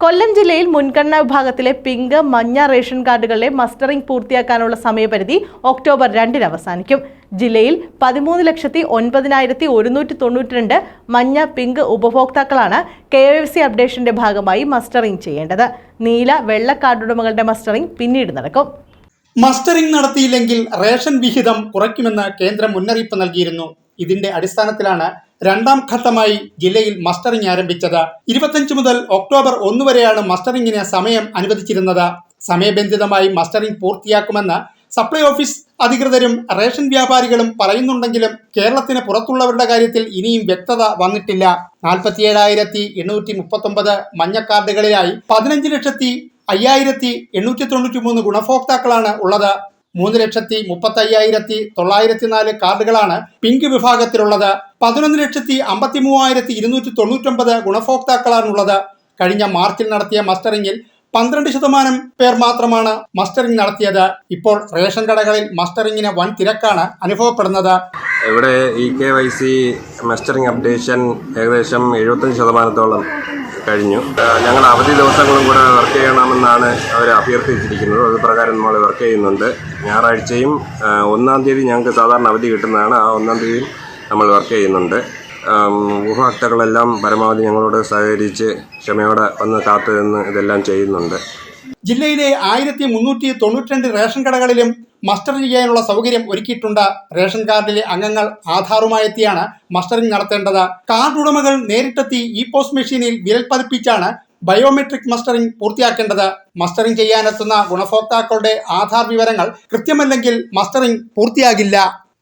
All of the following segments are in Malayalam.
കൊല്ലം ജില്ലയിൽ മുൻഗണനാ വിഭാഗത്തിലെ പിങ്ക് മഞ്ഞ റേഷൻ കാർഡുകളുടെ മസ്റ്ററിംഗ് പൂർത്തിയാക്കാനുള്ള സമയപരിധി ഒക്ടോബർ രണ്ടിന് അവസാനിക്കും. ജില്ലയിൽ പതിമൂന്ന് ലക്ഷത്തി ഒൻപതിനായിരത്തി ഒരുന്നൂറ്റി തൊണ്ണൂറ്റിരണ്ട് മഞ്ഞ പിങ്ക് ഉപഭോക്താക്കളാണ് കെ എഫ് സി അപ്ഡേഷന്റെ ഭാഗമായി മസ്റ്ററിംഗ് ചെയ്യേണ്ടത്. നീല വെള്ള കാർഡുടമകളുടെ മസ്റ്ററിംഗ് പിന്നീട് നടക്കും. മസ്റ്ററിംഗ് നടത്തിയില്ലെങ്കിൽ റേഷൻ വിഹിതം കുറയ്ക്കുമെന്ന് കേന്ദ്രം മുന്നറിയിപ്പ് നൽകിയിരുന്നു. ഇതിന്റെ അടിസ്ഥാനത്തിലാണ് രണ്ടാം ഘട്ടമായി ജില്ലയിൽ മസ്റ്ററിംഗ് ആരംഭിച്ചത്. ഇരുപത്തഞ്ച് മുതൽ ഒക്ടോബർ ഒന്ന് വരെയാണ് മസ്റ്ററിംഗിന് സമയം അനുവദിച്ചിരുന്നത്. സമയബന്ധിതമായി മസ്റ്ററിംഗ് പൂർത്തിയാക്കുമെന്ന് സപ്ലൈ ഓഫീസ് അധികൃതരും റേഷൻ വ്യാപാരികളും പറയുന്നുണ്ടെങ്കിലും കേരളത്തിന് പുറത്തുള്ളവരുടെ കാര്യത്തിൽ ഇനിയും വ്യക്തത വന്നിട്ടില്ല. നാൽപ്പത്തിയേഴായിരത്തി എണ്ണൂറ്റി മുപ്പത്തൊമ്പത് മഞ്ഞ കാർഡുകളിലായി പതിനഞ്ച് ലക്ഷത്തി അയ്യായിരത്തി എണ്ണൂറ്റി തൊണ്ണൂറ്റി മൂന്ന് ഗുണഭോക്താക്കളാണ് ഉള്ളത്. മൂന്ന് ലക്ഷത്തി മുപ്പത്തി അയ്യായിരത്തി തൊള്ളായിരത്തി നാല് കാർഡുകളാണ് പിങ്ക് വിഭാഗത്തിലുള്ളത്. പതിനൊന്ന് ലക്ഷത്തി അമ്പത്തി മൂവായിരത്തി ഇരുന്നൂറ്റി തൊണ്ണൂറ്റൊമ്പത് ഗുണഭോക്താക്കളാണുള്ളത്. കഴിഞ്ഞ മാർച്ചിൽ നടത്തിയ മസ്റ്ററിംഗിൽ പന്ത്രണ്ട് ശതമാനം പേർ മാത്രമാണ് മസ്റ്ററിംഗ് നടത്തിയത്. ഇപ്പോൾ റേഷൻ കടകളിൽ മസ്റ്ററിംഗിന് വൻ തിരക്കാണ് അനുഭവപ്പെടുന്നത്. ഇവിടെ E K Y C mustering updation ഏകദേശം എഴുപത്തഞ്ച് ശതമാനത്തോളം കഴിഞ്ഞു. ഞങ്ങൾ അവധി ദിവസങ്ങളും കൂടെ വർക്ക് ചെയ്യണമെന്നാണ് അവർ അഭ്യർത്ഥിച്ചിരിക്കുന്നത്. അത് പ്രകാരം നമ്മൾ വർക്ക് ചെയ്യുന്നുണ്ട്. ഞായറാഴ്ചയും ഒന്നാം തീയതി ഞങ്ങൾക്ക് സാധാരണ അവധി കിട്ടുന്നതാണ്. ആ ഒന്നാം തീയതി നമ്മൾ വർക്ക് ചെയ്യുന്നുണ്ട്. ഉപഭോക്താക്കളെല്ലാം പരമാവധി ഞങ്ങളോട് സഹകരിച്ച് ക്ഷമയോടെ വന്ന് കാത്തു നിന്ന് ഇതെല്ലാം ചെയ്യുന്നുണ്ട്. ജില്ലയിലെ ആയിരത്തി മുന്നൂറ്റി തൊണ്ണൂറ്റിരണ്ട് റേഷൻ കടകളിലും മസ്റ്റർ ചെയ്യാനുള്ള സൗകര്യം ഒരുക്കിയിട്ടുണ്ട്. റേഷൻ കാർഡിലെ അംഗങ്ങൾ ആധാറുമായെത്തിയാണ് മസ്റ്ററിംഗ് നടത്തേണ്ടത്. കാർഡ് ഉടമകൾ നേരിട്ടെത്തി ഇ പോസ്റ്റ് മെഷീനിൽ വിരൽ പതിപ്പിച്ചാണ് ബയോമെട്രിക് മസ്റ്ററിംഗ് പൂർത്തിയാക്കേണ്ടത്. മസ്റ്ററിംഗ് ചെയ്യാനെത്തുന്ന ഗുണഭോക്താക്കളുടെ ആധാർ വിവരങ്ങൾ കൃത്യമല്ലെങ്കിൽ മസ്റ്ററിംഗ് പൂർത്തിയാകില്ല.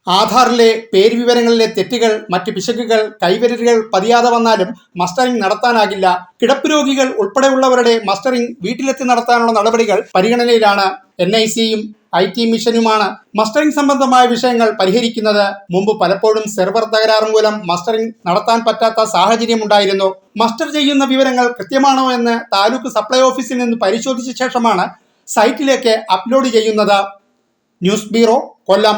ആധാറിലെ പേര് വിവരങ്ങളിലെ തെറ്റുകൾ മറ്റ് പിശകുകൾ കൈവരലുകൾ പതിയാതെ വന്നാലും മസ്റ്ററിംഗ് നടത്താനാകില്ല. കിടപ്പ് രോഗികൾ ഉൾപ്പെടെയുള്ളവരുടെ മസ്റ്ററിംഗ് വീട്ടിലെത്തി നടത്താനുള്ള നടപടികൾ പരിഗണനയിലാണ്. എൻ ഐ സിയും ഐ ടി മിഷനുമാണ് മസ്റ്ററിംഗ് സംബന്ധമായ വിഷയങ്ങൾ പരിഹരിക്കുന്നത്. മുമ്പ് പലപ്പോഴും സെർവർ തകരാറ് മൂലം മസ്റ്ററിംഗ് നടത്താൻ പറ്റാത്ത സാഹചര്യമുണ്ടായിരുന്നു മസ്റ്റർ ചെയ്യുന്ന വിവരങ്ങൾ കൃത്യമാണോ എന്ന് താലൂക്ക് സപ്ലൈ ഓഫീസിൽ നിന്ന് പരിശോധിച്ച ശേഷമാണ് സൈറ്റിലേക്ക് അപ്ലോഡ് ചെയ്യുന്നത്. News bureau Kollam.